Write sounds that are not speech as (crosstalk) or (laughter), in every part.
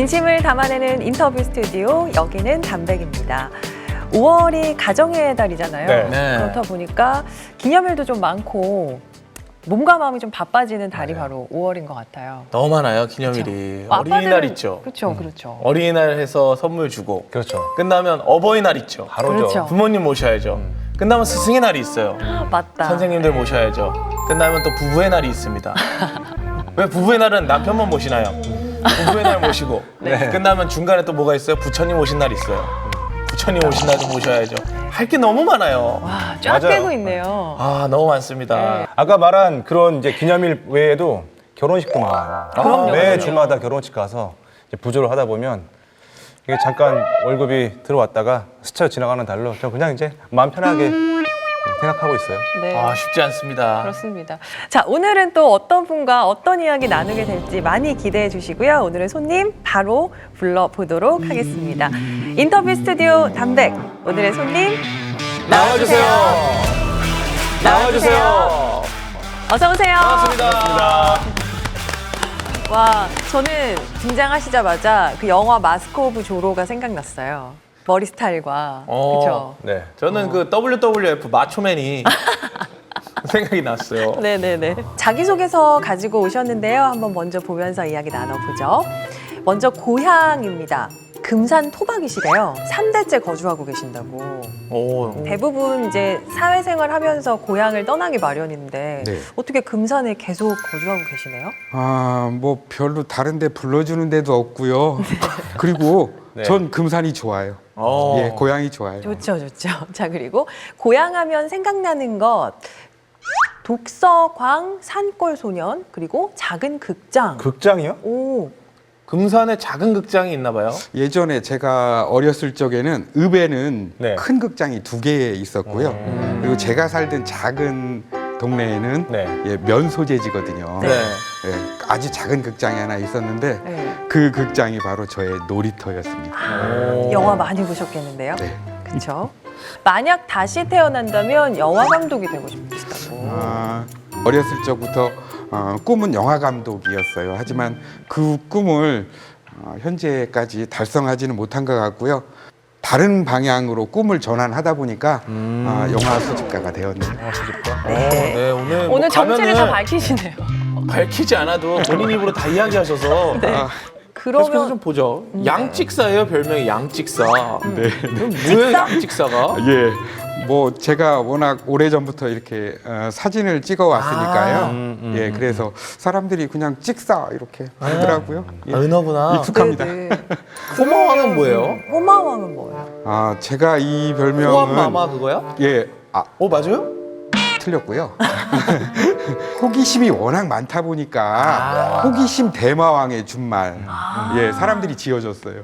진심을 담아내는 인터뷰 스튜디오 여기는 담백입니다. 5월이 가정의 달이잖아요. 네. 네. 그렇다 보니까 기념일도 좀 많고 몸과 마음이 좀 바빠지는 달이 바로 5월인 것 같아요. 너무 많아요 기념일이 뭐 어린이날 아빠들은- 있죠 그렇죠, 그렇죠. 어린이날 해서 선물 주고 그렇죠. 끝나면 어버이날 있죠 바로죠. 그렇죠. 부모님 모셔야죠 끝나면 스승의 날이 있어요 (gasps) 맞다. 선생님들 모셔야죠 끝나면 또 부부의 날이 있습니다 (laughs) 왜 부부의 날은 남편만 모시나요 부부의 날 모시고 네. 끝나면 중간에 또 뭐가 있어요 부처님 오신 날 있어요 부처님 오신 날도 모셔야죠 할 게 너무 많아요 와, 쫙 맞아요. 빼고 있네요. 아 너무 많습니다 네. 아까 말한 그런 이제 기념일 외에도 결혼식도 많아요. 그럼요, 매 그럼요. 주마다 결혼식 가서 이제 부조를 하다 보면 이게 잠깐 월급이 들어왔다가 스쳐 지나가는 달로 저 그냥 이제 마음 편하게 생각하고 있어요. 네. 아 쉽지 않습니다 그렇습니다. 자, 오늘은 또 어떤 분과 어떤 이야기 나누게 될지 많이 기대해 주시고요. 오늘의 손님 바로 불러보도록 하겠습니다. 인터뷰 스튜디오 담백. 오늘의 손님 나와주세요 나와주세요 어서 오세요. 반갑습니다 와, 저는 등장하시자마자 그 영화 마스크 오브 조로가 생각났어요. 머리 스타일과. 어. 그렇죠. 네. 저는 그 WWF 마초맨이 (laughs) 생각이 났어요. 네네네. 자기소개서 가지고 오셨는데요. 한번 먼저 보면서 이야기 나눠보죠. 먼저 고향입니다. 금산 토박이시래요. 3대째 거주하고 계신다고. 오, 대부분 이제 사회생활 하면서 고향을 떠나기 마련인데 네. 어떻게 금산에 계속 거주하고 계시네요? 아, 뭐 별로 다른 데 불러주는 데도 없고요. (laughs) 그리고 네. 전 금산이 좋아요. 어. 예, 고향이 좋아요. 좋죠, 좋죠. (laughs) 자, 그리고 고향 하면 생각나는 것 독서 광, 산골 소년, 그리고 작은 극장. 극장이요? 오, 금산에 작은 극장이 있나 봐요. 예전에 제가 어렸을 적에는 읍에는 네. 큰 극장이 두 개 있었고요. 그리고 제가 살던 작은 동네에는 네. 예, 면 소재지거든요. 네. 예, 아주 작은 극장이 하나 있었는데 네. 그 극장이 바로 저의 놀이터였습니다. 오. 영화 많이 보셨겠는데요? 네. 그렇죠. 만약 다시 태어난다면 영화 감독이 되고 싶으시다고. 아, 어렸을 적부터 어, 꿈은 영화 감독이었어요. 하지만 그 꿈을 어, 현재까지 달성하지는 못한 것 같고요. 다른 방향으로 꿈을 전환하다 보니까 아, 영화 수집가가 되었네요. 네, 오늘 뭐 오늘 정체를 다 가면은 밝히시네요. 밝히지 않아도 본인 입으로 다 이야기하셔서 (laughs) 네. 아, 계속해서 좀 그러면 보죠. 양찍사예요, 별명이 양찍사. 네. 그럼 뭐예요, 양찍사가? 예, 뭐 제가 워낙 오래 전부터 이렇게 어, 사진을 찍어 왔으니까요. 아, 음, 음, 예, 음, 그래서 사람들이 그냥 찍사 이렇게 하더라고요. 예. 아, 은어구나. 익숙합니다. 네, 네. (laughs) 호마왕은 뭐예요? 호마왕은 뭐예요? 아, 제가 이 별명은 호암 마마 그거야? 예, 아, 어 맞아요? 틀렸고요. (laughs) 호기심이 워낙 많다 보니까 호기심 대마왕의 준말. 예, 사람들이 지어줬어요.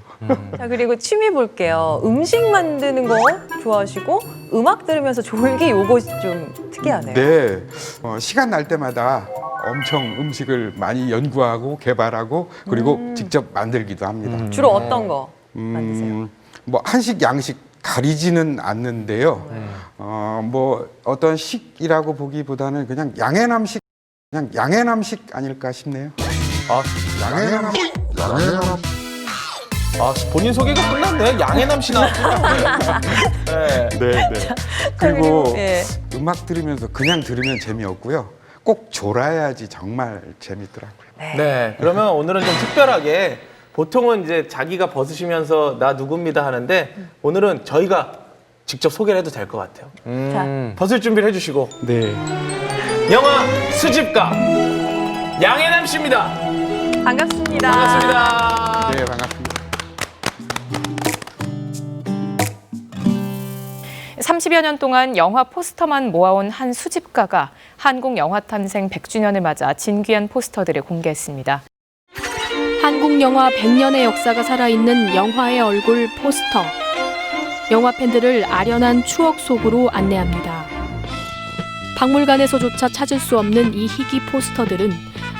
자 그리고 취미 볼게요. 음식 만드는 거 좋아하시고 음악 들으면서 졸기 요거 좀 특이하네요. 네, 어, 시간 날 때마다 엄청 음식을 많이 연구하고 개발하고 그리고 직접 만들기도 합니다. 주로 어떤 거 만드세요? 음, 뭐 한식, 양식 가리지는 않는데요. 어, 뭐 어떤 식이라고 보기보다는 그냥 양해남식, 그냥 양해남식 아닐까 싶네요. 아, 양해남, 아 본인 소개가 끝났네. 양해남 씨 나왔구나. 네. (laughs) 네, 네. 자, 그리고 예. 음악 들으면서 그냥 들으면 재미없고요. 꼭 졸아야지 정말 재밌더라고요. 네, 그러면 오늘은 좀 특별하게 보통은 이제 자기가 벗으시면서 나 누굽니다 하는데 오늘은 저희가 직접 소개를 해도 될 것 같아요. 음. 벗을 준비를 해주시고 네. 영화 수집가 양해남 씨입니다. 반갑습니다. 반갑습니다. 네, 반갑습니다. 30여 년 동안 영화 포스터만 모아온 한 수집가가 한국 영화 탄생 100주년을 맞아 진귀한 포스터들을 공개했습니다. 한국 영화 100년의 역사가 살아있는 영화의 얼굴 포스터. 영화 팬들을 아련한 추억 속으로 안내합니다. 박물관에서조차 찾을 수 없는 이 희귀 포스터들은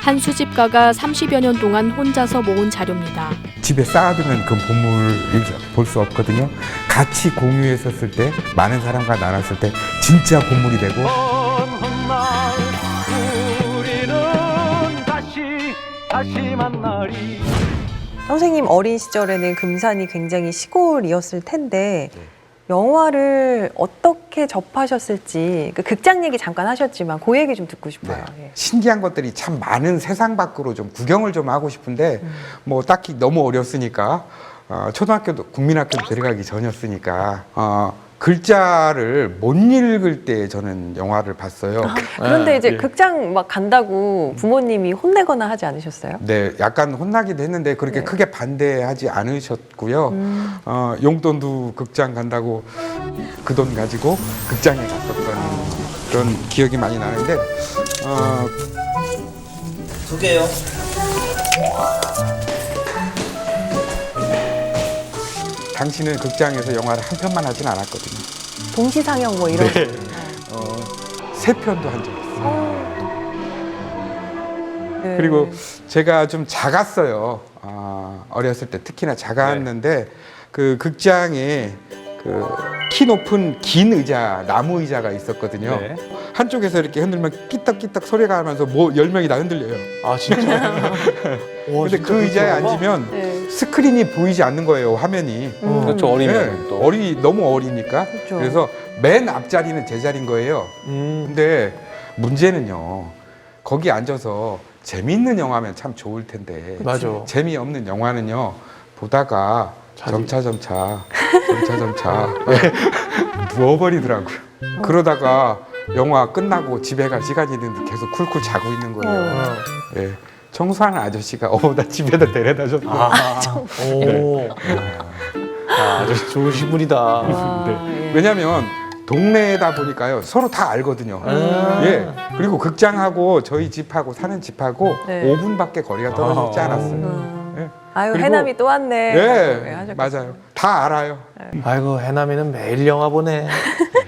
한 수집가가 30여 년 동안 혼자서 모은 자료입니다. 집에 쌓아두면 그 보물을 볼 수 없거든요. 같이 공유했었을 때, 많은 사람과 나눴을 때 진짜 보물이 되고 우리는 다시 다시 만나리 선생님 어린 시절에는 금산이 굉장히 시골이었을 텐데 영화를 어떻게 접하셨을지 그 극장 얘기 잠깐 하셨지만 그 얘기 좀 듣고 싶어요. 예. 신기한 것들이 참 많은 세상 밖으로 좀 구경을 좀 하고 싶은데 뭐 딱히 너무 어렸으니까 어, 초등학교도 국민학교 들어가기 전이었으니까 어, 글자를 못 읽을 때 저는 영화를 봤어요. 그런데 이제 예. 극장 막 간다고 부모님이 혼내거나 하지 않으셨어요? 네, 약간 혼나기도 했는데 그렇게 네. 크게 반대하지 않으셨고요. 어, 용돈도 극장 간다고 그 돈 가지고 극장에 갔었던 그런 기억이 많이 나는데 어, 두 개요. 당신은 극장에서 영화를 한 편만 하진 않았거든요. 동시 상영 뭐 이런. 세 편도 한 적 있어요. 네. 그리고 제가 좀 작았어요. 아, 어렸을 때 특히나 작았는데 그 극장에 그 키 높은 긴 의자, 나무 의자가 있었거든요. 네. 한쪽에서 이렇게 흔들면 끼떡끼떡 소리가 나면서 뭐 열 명이 다 흔들려요. 아 (laughs) 진짜. 와, 근데 진짜 그 의자에 그렇구나. 앉으면 네. 스크린이 보이지 않는 거예요, 화면이. 음. 그렇죠, 어리면 네, 또. 어리 너무 어리니까. 그렇죠. 그래서 맨 앞자리는 제 자리인 거예요. 음. 근데 문제는요. 거기 앉아서 재밌는 영화면 참 좋을 텐데. 맞아. 재미없는 영화는요. 보다가 자주. 점차 점차 점차 점차 (laughs) 누워버리더라고요. 그러다가 영화 끝나고 집에 갈 시간이 있는데 계속 쿨쿨 자고 있는 거예요. 어. 예. 청소하는 아저씨가 어나 집에다 데려다 줬어. 아, 오. 아, 아주 좋으신 분이다. 와, 네. 예. 왜냐면 동네다 보니까요 서로 다 알거든요. 아. 예. 그리고 극장하고 저희 집하고 사는 집하고 네. 5분밖에 거리가 떨어지지 아. 않았어요. 음. 예. 아유 그리고- 해남이 또 왔네. 예, 하셨겠어요. 맞아요. 다 알아요. 아이고 해남이는 매일 영화 보네.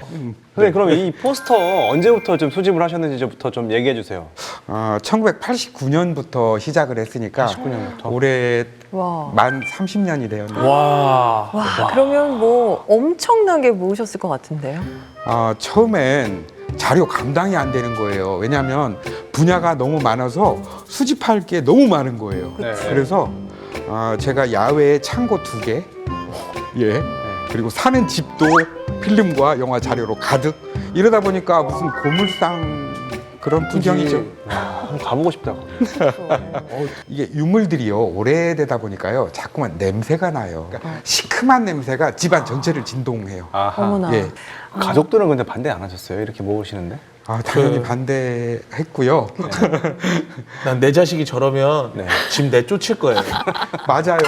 선생님 그럼 이 포스터 언제부터 좀 수집을 하셨는지부터 좀 얘기해 주세요. 어, 1989년부터 시작을 했으니까 89년부터. 올해 와. 만 30년이 되었네요. 와. 와, 그러면 뭐 엄청나게 모으셨을 것 같은데요. 어, 처음엔 자료 감당이 안 되는 거예요. 왜냐하면 분야가 너무 많아서 수집할 게 너무 많은 거예요. 네. 그래서 어, 제가 야외에 창고 두 개, 예, 그리고 사는 집도 필름과 영화 자료로 가득. 이러다 보니까 무슨 고물상 그런 풍경이죠. 한번 가보고 싶다. (laughs) 이게 유물들이요 오래되다 보니까요 자꾸만 냄새가 나요. 그러니까 시큼한 냄새가 집안 전체를 진동해요. 아하. 어머나. 예. 가족들은 근데 반대 안 하셨어요? 이렇게 모으시는데? 아 당연히 그- 반대했고요. 난 내 자식이 저러면 네. 집 내쫓을 거예요. (laughs) 맞아요.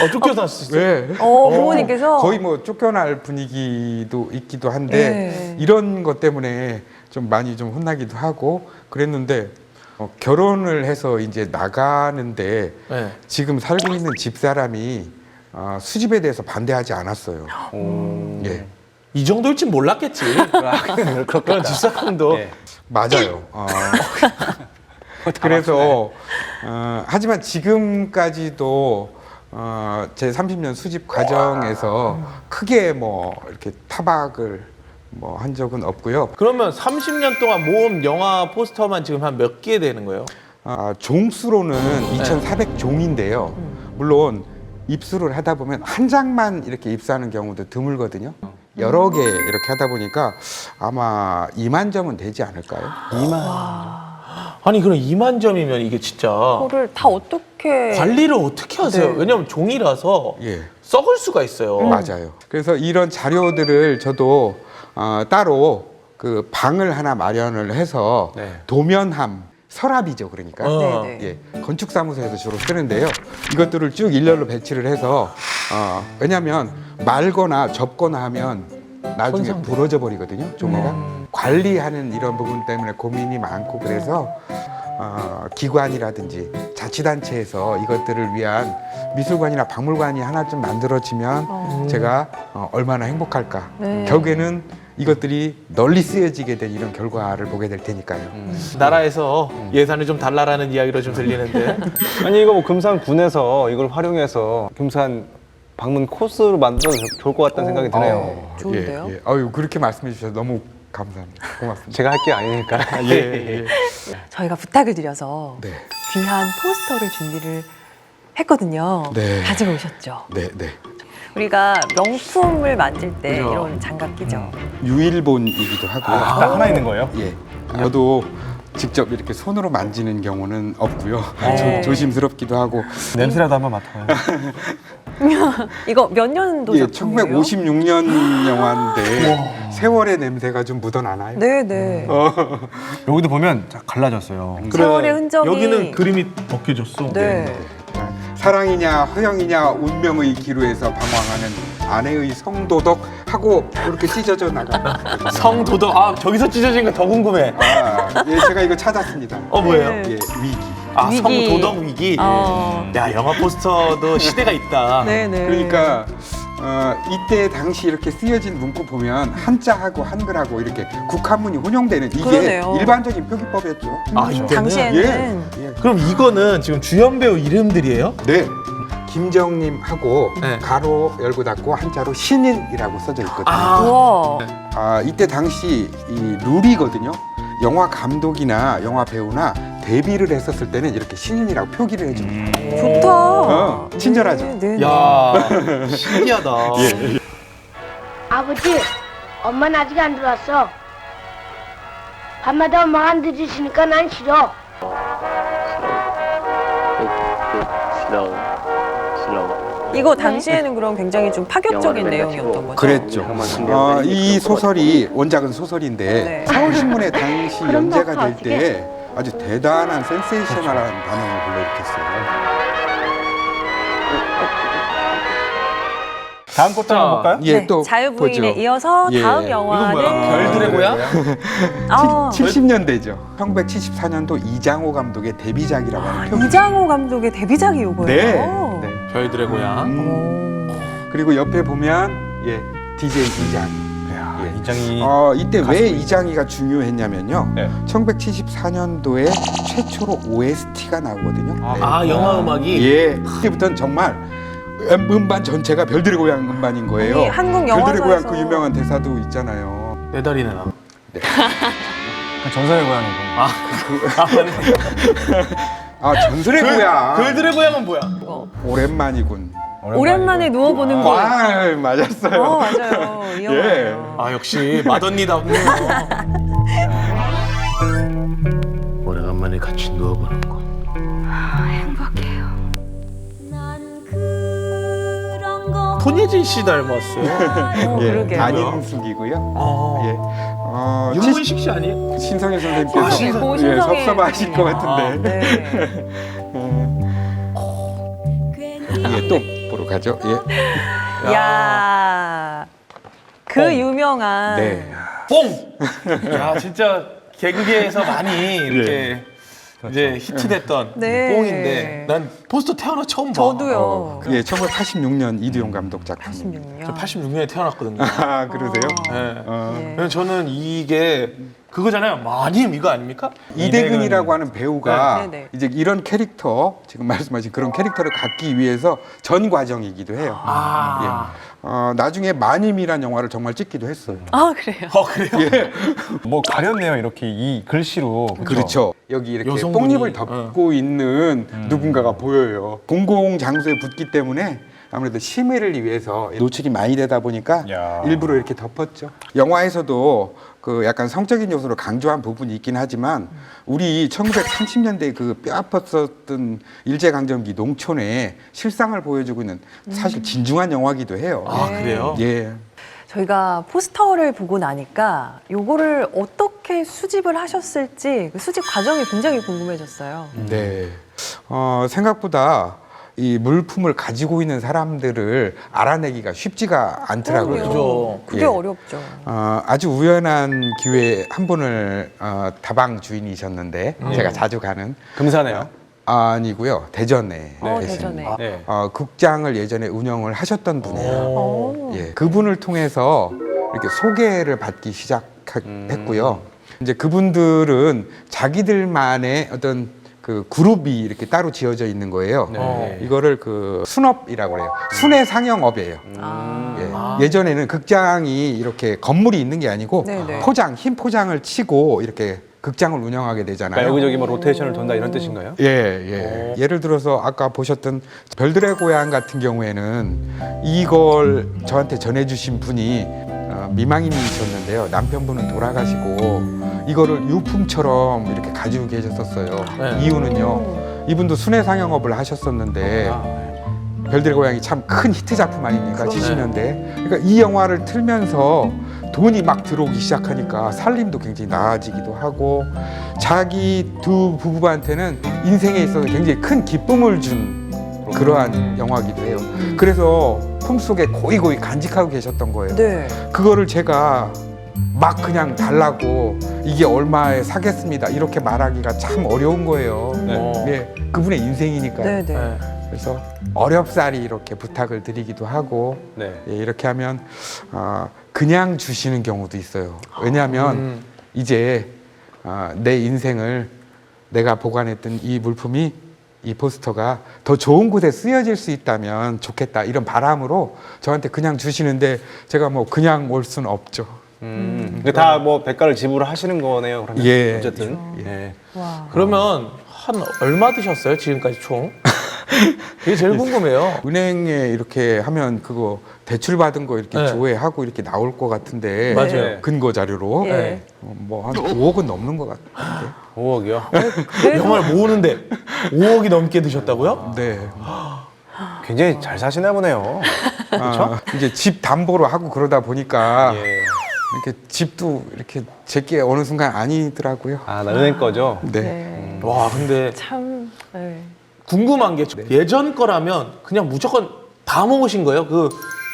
어, 쫓겨났어. 네. 어, 부모님께서 거의 뭐 쫓겨날 분위기도 있기도 한데 네. 이런 것 때문에 좀 많이 좀 혼나기도 하고 그랬는데 어, 결혼을 해서 이제 나가는데 네. 지금 살고 있는 집 사람이 어, 수집에 대해서 반대하지 않았어요. 오. 예. 이 정도일 줄 몰랐겠지. (laughs) 그런 집사람도. 예. 맞아요. 어, (laughs) 그래서 어, 하지만 지금까지도 어, 제 30년 수집 과정에서 크게 뭐 이렇게 타박을 뭐 한 적은 없고요. 그러면 30년 동안 모은 영화 포스터만 지금 한 몇 개 되는 거예요? 아, 종수로는 2,400종인데요. 물론 입수를 하다 보면 한 장만 이렇게 입수하는 경우도 드물거든요. 여러 개 이렇게 하다 보니까 아마 2만 점은 되지 않을까요? 아니 그럼 2만 점이면 이게 진짜 그거를 다 어떻게 관리를 어떻게 하세요? 네. 왜냐면 종이라서 예. 썩을 수가 있어요. 맞아요. 그래서 이런 자료들을 저도 어, 따로 그 방을 하나 마련을 해서 네. 도면함 서랍이죠, 그러니까. 어. 네, 네. 예, 건축사무소에서 주로 쓰는데요. 이것들을 쭉 일렬로 배치를 해서 어, 왜냐하면 말거나 접거나 하면 나중에 부러져 버리거든요, 종이가. 관리하는 이런 부분 때문에 고민이 많고 그래서 어, 기관이라든지 자치단체에서 이것들을 위한 미술관이나 박물관이 하나쯤 만들어지면 어. 제가 어, 얼마나 행복할까. 네. 결국에는 이것들이 널리 쓰여지게 된 이런 결과를 보게 될 테니까요. 나라에서 예산을 좀 달라라는 이야기로 좀 들리는데 (laughs) 아니 이거 뭐 금산군에서 이걸 활용해서 금산 방문 코스로 만들어도 좋을 것 같다는 생각이 드네요. 어, 좋은데요? 예, 예. 아유 그렇게 말씀해 주셔서 너무 감사합니다. 고맙습니다. 제가 할 게 아니니까. 예, 예. (laughs) 저희가 부탁을 드려서 네. 귀한 포스터를 준비를 했거든요. 네. 가지고 오셨죠. 네, 네. 우리가 명품을 만들 때 그죠. 이런 장갑 끼죠. 유일본이기도 하고요. 아, 딱 하나 있는 거예요? 예. 저도 직접 이렇게 손으로 만지는 경우는 없고요. 네. 조, 심스럽기도 하고. 냄새라도 한번 맡아봐요. (laughs) 이거 몇 년도 예, 작품이에요? 1956년 영화인데 세월의 냄새가 좀 묻어나나요? 네, 네. 여기도 보면 자, 갈라졌어요. 세월의 흔적이 여기는 그림이 벗겨졌어. 네. 사랑이냐 허영이냐 운명의 기로에서 방황하는 아내의 성도덕 하고 이렇게 찢어져 나가요. 성도덕. 아 저기서 찢어진 거 더 궁금해. 아, 예, 제가 이거 찾았습니다. 어 뭐예요? 네. 예, 위기. 아 위기. 성도덕 위기. 어. 야 영화 포스터도 시대가 있다. 네, 네. 그러니까 어, 이때 당시 이렇게 쓰여진 문구 보면 한자하고 한글하고 이렇게 국한문이 혼용되는 이게 그러네요. 일반적인 표기법이었죠. 아 이때는. 당시에는 예. 그럼 이거는 지금 주연 배우 이름들이에요? 네. 김정님하고 네. 가로 열고 닫고 한자로 신인이라고 써져 있거든요. 아, 우와. 이때 당시 이 룰이거든요. 영화 감독이나 영화 배우나 데뷔를 했었을 때는 이렇게 신인이라고 표기를 해줘요. 좋다. 어, 친절하죠. 네, 네. 야 신기하다. 아버지, 엄마는 아직 안 들어왔어. 밤마다 엄마가 안 늦으시니까 난 싫어. 이거 당시에는 그럼 굉장히 좀 파격적인 내용이었던 거죠. 그랬죠. 어, 이 소설이 원작은 소설인데 네. 서울신문에 당시 연재가 될 때 아주 대단한 센세이셔널한 반응을 불러일으켰어요. 다음 것도 한번 볼까요? 예, 네, 또 자유부인에 보죠. 이어서 예. 다음 이건 영화는? 별들의 고향? (laughs) 아, 70년대죠. 1974년도 이장호 감독의 데뷔작이라고 하는 표 이장호 감독의 데뷔작이 이거예요. 네. 네. 별들의 고향. 음, 그리고 옆에 보면 예, DJ 이장. 야, 예. 이장이 어, 이때 왜 이장이가 중요했냐면요. 네. 1974년도에 최초로 OST가 나오거든요. 네. 아 영화 음악이. 예, 그때부터는 정말 음반 전체가 별들의 고향 음반인 거예요. 아니, 한국 별들의 고향 영화사에서 그 유명한 대사도 있잖아요. 내 다리 내놔. (laughs) 전설의 고향이고. 아, 아 맞네. (laughs) 아 전설의 고향. 별들의 고향은 뭐야? 이거. 오랜만이군. 오랜만에 누워보는 거. 아, 맞았어요. 어, 맞아요. 이 영화예요. 아 역시 맏언니답네요. 오래간만에 같이 누워보는 거. 손예진 씨 닮았어요. 어, 예, 그러게요. 안인숙이고요. 어. 예. 어, 윤문식 씨 아니에요? 치- 신성일 선생님께서 아, 신성- 고 예, 섭섭하신 것 아, 같은데. 네. (laughs) 예, 또 보러 가죠. 예. 야. 그 유명한 네. 뽕! 야 진짜 개그계에서 많이 이렇게 이제 히트됐던 네. 뽕인데 난 포스터 태어나 처음 봐. 저도요. 어, 예, 1986년 이두용 감독 작품입니다. 86년. 저 86년에 태어났거든요. (laughs) 아, 그러세요? 네. 어. 예. 그래서 저는 이게 그거잖아요. 마님 이거 아닙니까? 이대근이라고 하는 배우가 네, 네, 네. 이제 이런 캐릭터 지금 말씀하신 그런 캐릭터를 갖기 위해서 전 과정이기도 해요. 아, 어, 나중에 마님이란 영화를 정말 찍기도 했어요. 아, 그래요. 어 그래요? (laughs) 뭐 가렸네요 이렇게 이 글씨로. 그쵸? 그렇죠. 여기 이렇게 여성분이- 뽕잎을 덮고 있는 누군가가 보여요. 공공 장소에 붙기 때문에 아무래도 심의를 위해서 노출이 많이 되다 보니까 야. 일부러 이렇게 덮었죠. 영화에서도 그 약간 성적인 요소를 강조한 부분이 있긴 하지만 우리 1930년대 그 뼈 아팠었던 일제 강점기 농촌의 실상을 보여주고 있는 사실 진중한 영화기도 해요. 아 그래요? 예. 저희가 포스터를 보고 나니까 요거를 어떻게 수집을 하셨을지 그 수집 과정이 굉장히 궁금해졌어요. 네. 어, 생각보다 이 물품을 가지고 있는 사람들을 알아내기가 쉽지가 않더라고요. 그죠. 그게 예. 어렵죠. 어, 아주 우연한 기회에 한 분을 어, 다방 주인이셨는데 제가 자주 가는 금사네요. 아니고요 대전에 어, 계십니다. 대전에. 네. 어, 극장을 예전에 운영을 하셨던 분이에요. 어. 예, 그분을 통해서 이렇게 소개를 받기 시작했고요. 이제 그분들은 자기들만의 어떤 그 그룹이 이렇게 따로 지어져 있는 거예요. 네. 이거를 그 순업이라고 해요. 순회 상영업이에요. 아. 예. 예전에는 극장이 이렇게 건물이 있는 게 아니고 네네. 포장, 흰 포장을 치고 이렇게 극장을 운영하게 되잖아요. 그러니까 여기저기 뭐 로테이션을 돈다 이런 뜻인가요? 예, 예. 예를 들어서 아까 보셨던 별들의 고향 같은 경우에는 이걸 저한테 전해주신 분이 어, 미망인이셨는데요. 남편분은 돌아가시고 이거를 유품처럼 이렇게 가지고 계셨었어요. 네. 이유는요. 이분도 순회 상영업을 하셨었는데 아, 별들의 고향이 참 큰 히트 작품 아닙니까? 그럼요. 70년대. 그러니까 이 영화를 틀면서 돈이 막 들어오기 시작하니까 살림도 굉장히 나아지기도 하고 자기 두 부부한테는 인생에 있어서 굉장히 큰 기쁨을 준 그러한 영화기도 해요. 그래서 품속에 고이 고이 간직하고 계셨던 거예요. 네. 그거를 제가 막 그냥 달라고 이게 얼마에 사겠습니다 이렇게 말하기가 참 어려운 거예요. 네. 예, 그분의 인생이니까요. 네, 네. 네. 그래서 어렵사리 이렇게 부탁을 드리기도 하고 네. 예, 이렇게 하면 어, 그냥 주시는 경우도 있어요. 왜냐하면 음. 이제 어, 내 인생을 내가 보관했던 이 물품이 이 포스터가 더 좋은 곳에 쓰여질 수 있다면 좋겠다 이런 바람으로 저한테 그냥 주시는데 제가 뭐 그냥 올 수는 없죠. 음, 다뭐 백가를 지불하시는 거네요. 그러면 예. 어쨌든. 예. 와. 그러면 한 얼마 드셨어요? 지금까지 총? 그게 제일 궁금해요. 은행에 이렇게 하면 그거 대출 받은 거 이렇게 네. 조회하고 이렇게 나올 것 같은데 맞아요. 근거 자료로 예. 뭐한 5억은 넘는 것 같은데. 5억이요. 그래도 영화를 모으는데 5억이 넘게 드셨다고요? 네. 굉장히 잘 사시나 보네요. 아, 이제 집 담보로 하고 그러다 보니까 예. 이렇게 집도 이렇게 제게 어느 순간 아니더라고요. 아, 나 은행 거죠? 네. 네. 와 근데 참. 네. 궁금한 게 예전 거라면 그냥 무조건 다 모으신 거예요? 그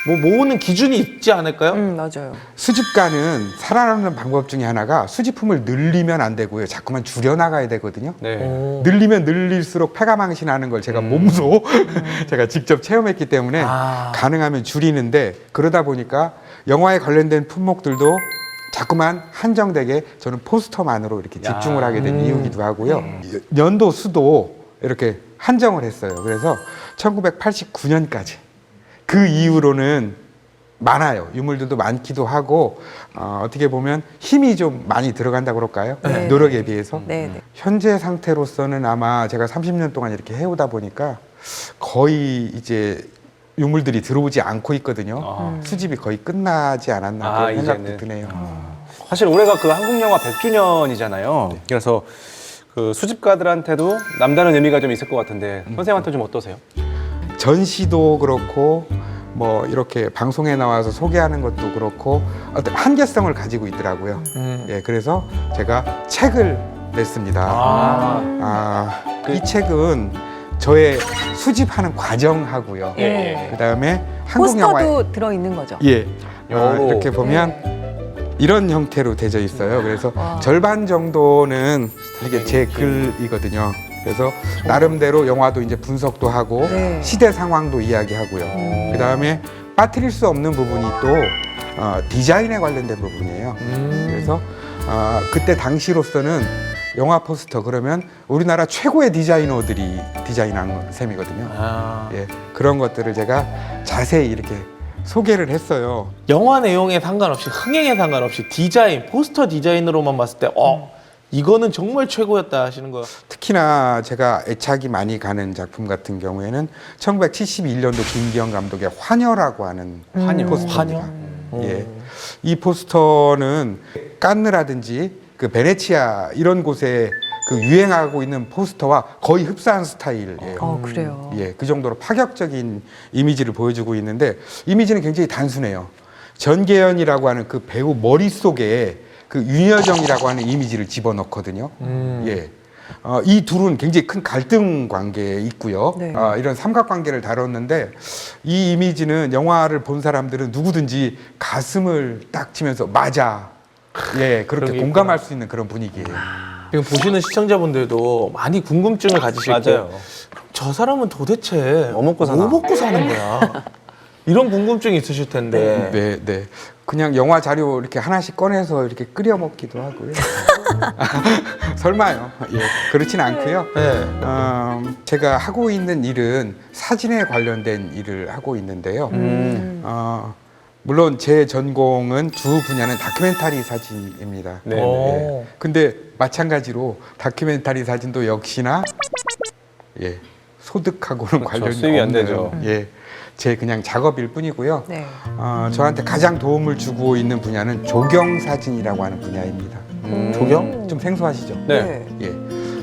뭐 모으는 기준이 있지 않을까요? 음, 맞아요. 수집가는 살아남는 방법 중에 하나가 수집품을 늘리면 안 되고요. 자꾸만 줄여 나가야 되거든요. 네. 오. 늘리면 늘릴수록 폐가망신하는 걸 제가 몸소 (laughs) 제가 직접 체험했기 때문에 아. 가능하면 줄이는데 그러다 보니까 영화에 관련된 품목들도 자꾸만 한정되게 저는 포스터만으로 이렇게 야. 집중을 하게 된 음. 이유기도 하고요. 연도 수도 이렇게 한정을 했어요. 그래서 1989년까지 그 이후로는 많아요. 유물들도 많기도 하고 어, 어떻게 보면 힘이 좀 많이 들어간다 그럴까요? 네. 노력에 비해서. 네, 네. 현재 상태로서는 아마 제가 30년 동안 이렇게 해오다 보니까 거의 이제 유물들이 들어오지 않고 있거든요. 아. 수집이 거의 끝나지 않았나 아, 그런 생각도 이제는. 드네요. 사실 올해가 그 한국 영화 100주년이잖아요. 그래서 그 수집가들한테도 남다른 의미가 좀 있을 것 같은데 선생님한테 좀 어떠세요? 전시도 그렇고 뭐 이렇게 방송에 나와서 소개하는 것도 그렇고 어떤 한계성을 가지고 있더라고요. 음. 예, 그래서 제가 책을 냈습니다. 아. 아, 그- 이 책은 저의 수집하는 과정하고요. 예. 그다음에 한국 영화 포스터도 들어 있는 거죠. 예 아. 이렇게 보면 이런 형태로 되어 있어요. 그래서 와. 절반 정도는 이게 제 글이거든요. 그래서 나름대로 영화도 이제 분석도 하고 네. 시대 상황도 이야기하고요. 그다음에 빠뜨릴 수 없는 부분이 또 어, 디자인에 관련된 부분이에요. 음. 그래서 어, 그때 당시로서는 영화 포스터 그러면 우리나라 최고의 디자이너들이 디자인한 셈이거든요. 아. 예, 그런 것들을 제가 자세히 이렇게 소개를 했어요. 영화 내용에 상관없이 흥행에 상관없이 디자인 포스터 디자인으로만 봤을 때 어. 이거는 정말 최고였다 하시는 거. 특히나 제가 애착이 많이 가는 작품 같은 경우에는 1971년도 김기영 감독의 환여라고 하는 환여. 포스터입니다. 환여? 예. 이 포스터는 깐느라든지 그 베네치아 이런 곳에 그 유행하고 있는 포스터와 거의 흡사한 스타일이에요. 어, 그래요. 예, 그 정도로 파격적인 이미지를 보여주고 있는데 이미지는 굉장히 단순해요. 전계현이라고 하는 그 배우 머릿속에 그 윤여정이라고 하는 이미지를 집어넣거든요. 음. 예. 어, 이 둘은 굉장히 큰 갈등 관계에 있고요. 네. 어, 이런 삼각관계를 다뤘는데 이 이미지는 영화를 본 사람들은 누구든지 가슴을 딱 치면서 맞아. 예, 그렇게 게 공감할 수 있는 그런 분위기예요. 지금 보시는 시청자분들도 많이 궁금증을 가지실 맞아요. 거예요. 저 사람은 도대체 뭐 먹고 사나? 뭐 먹고 사는 거야? 이런 궁금증이 있으실 텐데. 네, 네. 그냥 영화 자료 이렇게 하나씩 꺼내서 이렇게 끓여 먹기도 하고요. (laughs) 설마요. 예, 그렇진 않고요. 네. 어, 제가 하고 있는 일은 사진에 관련된 일을 하고 있는데요. 음. 어, 물론 제 전공은 주 분야는 다큐멘터리 사진입니다. 네. 오. 근데 마찬가지로 다큐멘터리 사진도 역시나 예, 소득하고는 관련이 그렇죠. 수익이 안 없는 되죠. 예, 제 그냥 작업일 뿐이고요. 네. 어, 저한테 가장 도움을 주고 있는 분야는 조경 사진이라고 하는 분야입니다. 조경? 좀 생소하시죠? 네. 예,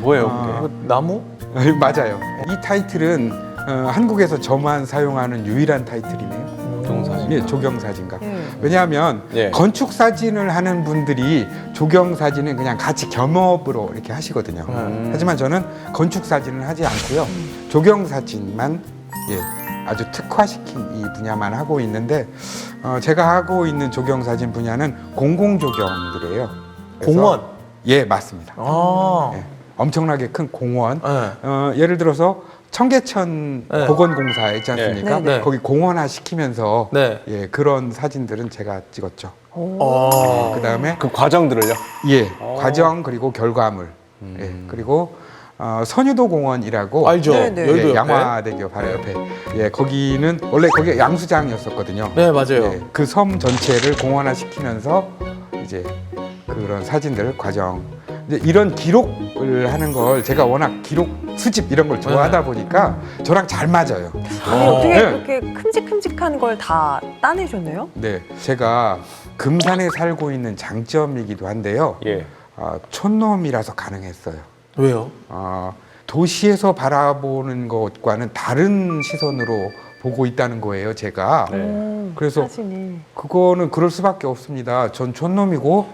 뭐예요, 아, 그게? 그 나무? (laughs) 맞아요. 이 타이틀은 어, 한국에서 저만 사용하는 유일한 타이틀이네요. 조경사진. 예, 조경 사진가. 예. 왜냐하면 예. 건축 사진을 하는 분들이 조경 사진은 그냥 같이 겸업으로 이렇게 하시거든요. 음. 하지만 저는 건축 사진을 하지 않고요. 조경 사진만 예, 아주 특화시킨 이 분야만 하고 있는데 어, 제가 하고 있는 조경 사진 분야는 공공 조경들이에요. 그래서- 공원. 예, 맞습니다. 아. 예, 엄청나게 큰 공원. 네. 어, 예를 들어서 청계천 네. 보건공사 있지 않습니까? 네, 네. 거기 공원화 시키면서 네. 예, 그런 사진들은 제가 찍었죠. 어. 그 다음에 그 과정들을요? 예, 과정 그리고 결과물. 예, 그리고 어, 선유도 공원이라고 알죠? 네, 네. 여의도 예, 옆에. 양화대교 바로 옆에. 예, 거기는 원래 거기 양수장이었었거든요. 네, 맞아요. 예, 그 섬 전체를 공원화 시키면서 이제 그런 사진들 과정 이제 이런 기록을 하는 걸 제가 워낙 기록 수집 이런 걸 좋아하다 보니까 저랑 잘 맞아요. 아니, 어떻게 네. 그렇게 큼직큼직한 걸 다 따내셨네요? 네, 제가 금산에 살고 있는 장점이기도 한데요. 예. 아, 촌놈이라서 가능했어요. 왜요? 아, 도시에서 바라보는 것과는 다른 시선으로 보고 있다는 거예요, 제가. 음, 그래서 사진이. 그거는 그럴 수밖에 없습니다. 전 촌놈이고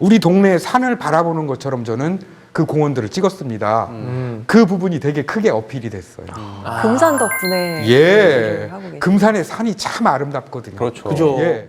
우리 동네 산을 바라보는 것처럼 저는 그 공원들을 찍었습니다. 음. 그 부분이 되게 크게 어필이 됐어요. 아. 금산 덕분에 예. 일을 하고 계시죠. 금산의 산이 참 아름답거든요. 그렇죠. 그죠. 예.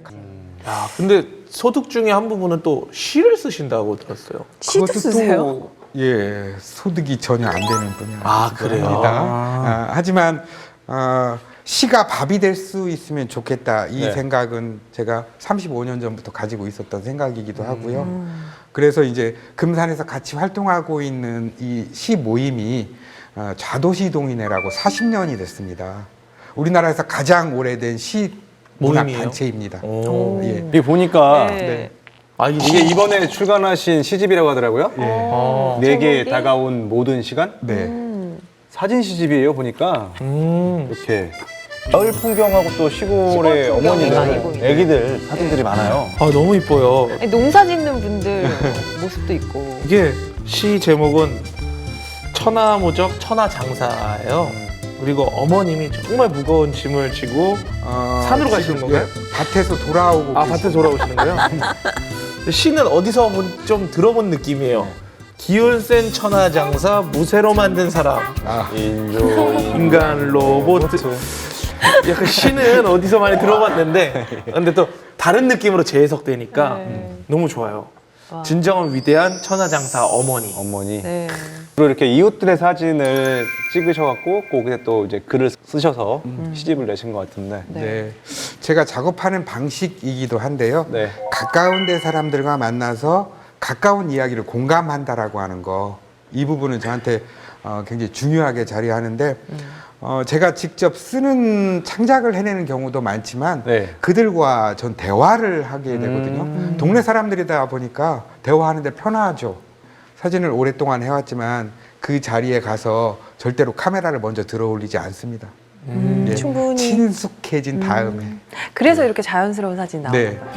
야, 근데 소득 중에 한 부분은 또 시를 쓰신다고 들었어요. 시도 그것도 쓰세요? 또, 예, 소득이 전혀 안 되는 분야. 아, 그래요? 아, 하지만 어, 시가 밥이 될 수 있으면 좋겠다 이 네. 생각은 제가 35년 전부터 가지고 있었던 생각이기도 하고요. 음. 그래서 이제 금산에서 같이 활동하고 있는 이 시 모임이 어, 좌도시 동인회라고 40년이 됐습니다. 우리나라에서 가장 오래된 시 문학 모임이에요? 단체입니다. 오. 예. 이게 보니까 네. 네. 아, 이게, 이게 이번에 출간하신 시집이라고 하더라고요. 어. 네개 제목이? 다가온 모든 시간? 네. 음. 사진 시집이에요, 보니까. 음. 이렇게 마을 풍경하고 또 시골의 시골 풍경이 많이 어머니들, 보이네. 애기들 사진들이 많아요. 아, 너무 이뻐요. 아니, 농사 짓는 분들 (laughs) 모습도 있고. 이게 시 제목은 천하무적 천하장사예요. 그리고 어머님이 정말 무거운 짐을 지고 어, 산으로 지금, 가시는 건가요? 예, 밭에서 돌아오고 아 계시- 밭에 돌아오시는 거예요? (laughs) 시는 어디서 본- 좀 들어본 느낌이에요. 기운 센 천하장사 무쇠로 만든 사람 아, 인조. 인간 로봇 약간 시는 어디서 많이 들어봤는데 근데 또 다른 느낌으로 재해석되니까 네. 너무 좋아요. 와. 진정한 위대한 천하장사 어머니. 어머니. 네. 그리고 이렇게 이웃들의 사진을 찍으셔갖고 거기에 또 이제 글을 쓰셔서 시집을 내신 것 같은데. 네. 네. 제가 작업하는 방식이기도 한데요. 네. 가까운 데 사람들과 만나서 가까운 이야기를 공감한다라고 하는 거. 이 부분은 저한테 어, 굉장히 중요하게 자리하는데 어, 제가 직접 쓰는 창작을 해내는 경우도 많지만 네. 그들과 전 대화를 하게 되거든요. 동네 사람들이다 보니까 대화하는데 편하죠. 사진을 오랫동안 해왔지만 그 자리에 가서 절대로 카메라를 먼저 들어 올리지 않습니다. 음, 예, 충분히. 친숙해진 다음에. 그래서 이렇게 자연스러운 사진 나오는 네. 거예요.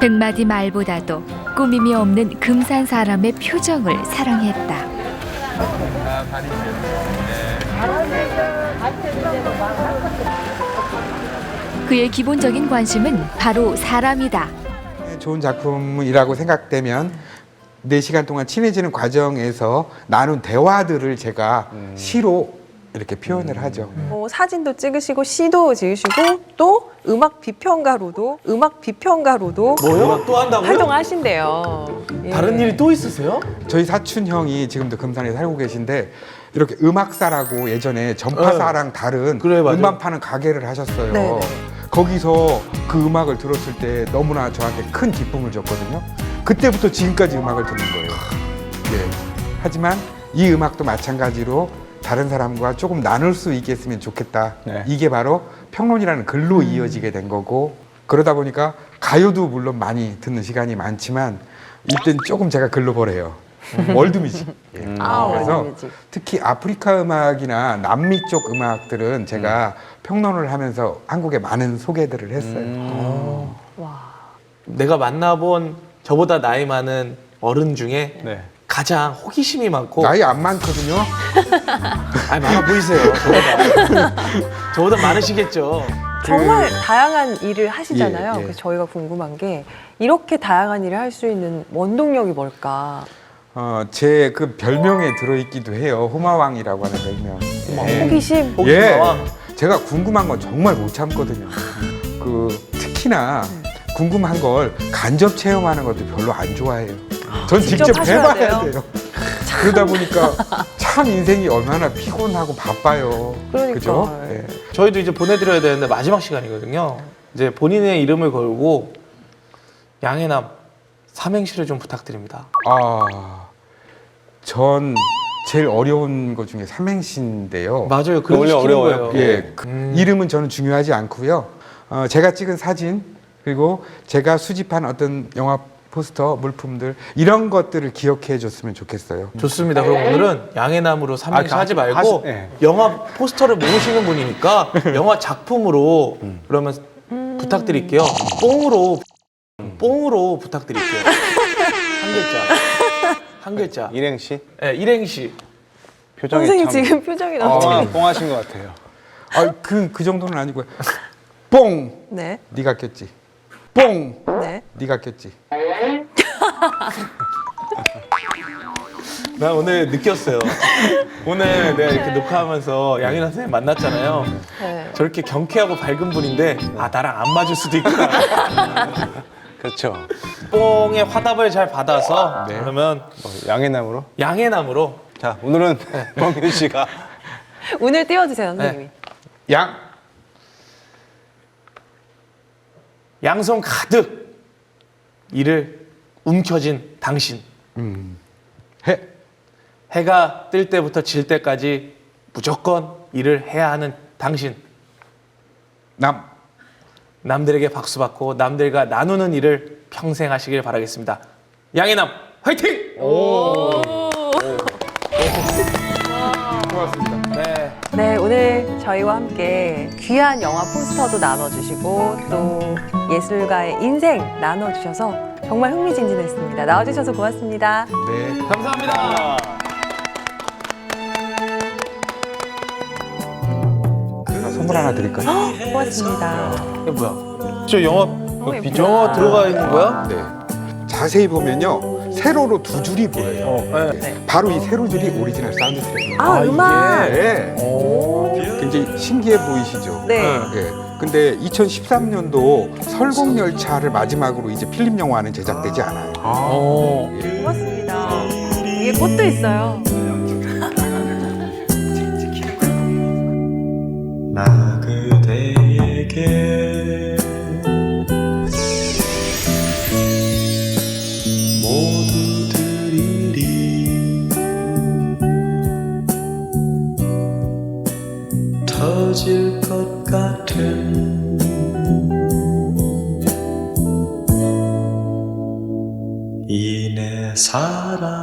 백마디 말보다도 꾸밈이 없는 금산 사람의 표정을 사랑했다. 그의 기본적인 관심은 바로 사람이다. 좋은 작품이라고 생각되면 네 시간 동안 친해지는 과정에서 나눈 대화들을 제가 시로 이렇게 표현을 하죠. 뭐 사진도 찍으시고 시도 지으시고 또 음악 비평가로도 음악 비평가로도 뭐요? 또 한다고요? 활동하신대요. 예. 다른 일이 또 있으세요? 저희 사촌 형이 지금도 금산에 살고 계신데 이렇게 음악사라고 예전에 전파사랑 다른 그래, 맞아요. 음반 파는 가게를 하셨어요. 네, 네. 거기서 그 음악을 들었을 때 너무나 저한테 큰 기쁨을 줬거든요. 그때부터 지금까지 음악을 듣는 거예요. 예. 하지만 이 음악도 마찬가지로 다른 사람과 조금 나눌 수 있겠으면 좋겠다. 네. 이게 바로 평론이라는 글로 이어지게 된 거고 그러다 보니까 가요도 물론 많이 듣는 시간이 많지만 이땐 조금 제가 글로 보래요. 월드뮤직. 예. 아, 그래서 월드뮤직. 특히 아프리카 음악이나 남미 쪽 음악들은 제가 평론을 하면서 한국에 많은 소개들을 했어요. 내가 만나본 저보다 나이 많은 어른 중에 네. 가장 호기심이 많고 나이 안 많거든요. 아니 많아 보이세요. 저보다 (laughs) 저보다 많으시겠죠. 정말 다양한 일을 하시잖아요. 예, 예. 그래서 저희가 궁금한 게 이렇게 다양한 일을 할 수 있는 원동력이 뭘까? 어, 제 그 별명에 들어있기도 해요. 호마왕이라고 하는 별명. 예. 호기심. 예. 호기마왕. 제가 궁금한 건 정말 못 참거든요. 그 특히나 궁금한 걸 간접 체험하는 것도 별로 안 좋아해요. 전 직접 직접, 해봐야 돼요? 돼요. 그러다 보니까 참 인생이 얼마나 피곤하고 바빠요. 그러니까. 그죠? 예. 저희도 이제 보내드려야 되는데 마지막 시간이거든요. 이제 본인의 이름을 걸고 양해남 삼행시를 좀 부탁드립니다. 아, 전 제일 어려운 것 중에 삼행시인데요. 맞아요. 그래서 원래 시키는 어려워요. 거예요. 예, 그 음. 이름은 저는 중요하지 않고요. 어, 제가 찍은 사진 그리고 제가 수집한 어떤 영화 포스터 물품들 이런 것들을 기억해 줬으면 좋겠어요. 좋습니다. 그럼 오늘은 양해남으로 삼행시 아, 하지 말고 하시- 예. 영화 포스터를 모으시는 분이니까 (laughs) 영화 작품으로 그러면 부탁드릴게요. 뽕으로 뽕으로 부탁드릴게요. 한 글자. 한 글자. 일행시 예, 일행시. 표정이 선생님 참 지금 표정이 너무 뻥하, 뻥하신 것 같아요. 아, 그, 그 정도는 아니고요. 뽕! 네, 네가 꼈지. 뽕! 네. 네가 꼈지. 나 오늘 느꼈어요. 오늘 내가 이렇게 녹화하면서 양희남 선생님 만났잖아요. 네. 저렇게 경쾌하고 밝은 분인데 아 나랑 안 맞을 수도 있구나. 그렇죠. 뽕의 화답을 잘 받아서 네. 그러면 뭐 양해남으로. 양해남으로 자 오늘은 범균 씨가 운을 띄워주세요, 선생님이. 양! 양손 가득 이를 움켜쥔 당신. 해! 해가 뜰 때부터 질 때까지 무조건 일을 해야 하는 당신. 남! 남들에게 박수 받고 남들과 나누는 일을 평생 하시길 바라겠습니다. 양해남 화이팅! 고 저희와 함께 귀한 영화 포스터도 나눠주시고 또 예술가의 인생 나눠주셔서 정말 흥미진진했습니다. 나와주셔서 고맙습니다. 네. 감사합니다. 선물 하나 드릴까요? 고맙습니다. 이게 뭐야? 저 영화 예쁘다. 영화 들어가 있는 거야? 네. 자세히 보면요. 세로로 두 줄이 보여요. 네. 바로 이 세로 줄이 오리지널 사운드 트랙이에요. 아, 음악. 네. 굉장히 신기해 보이시죠? 네. 예. 근데 2013년도 설국열차를 마지막으로 이제 필름 영화는 제작되지 않아요. 어. 고맙습니다. 위에 꽃도 있어요. 같은 이 내 사랑을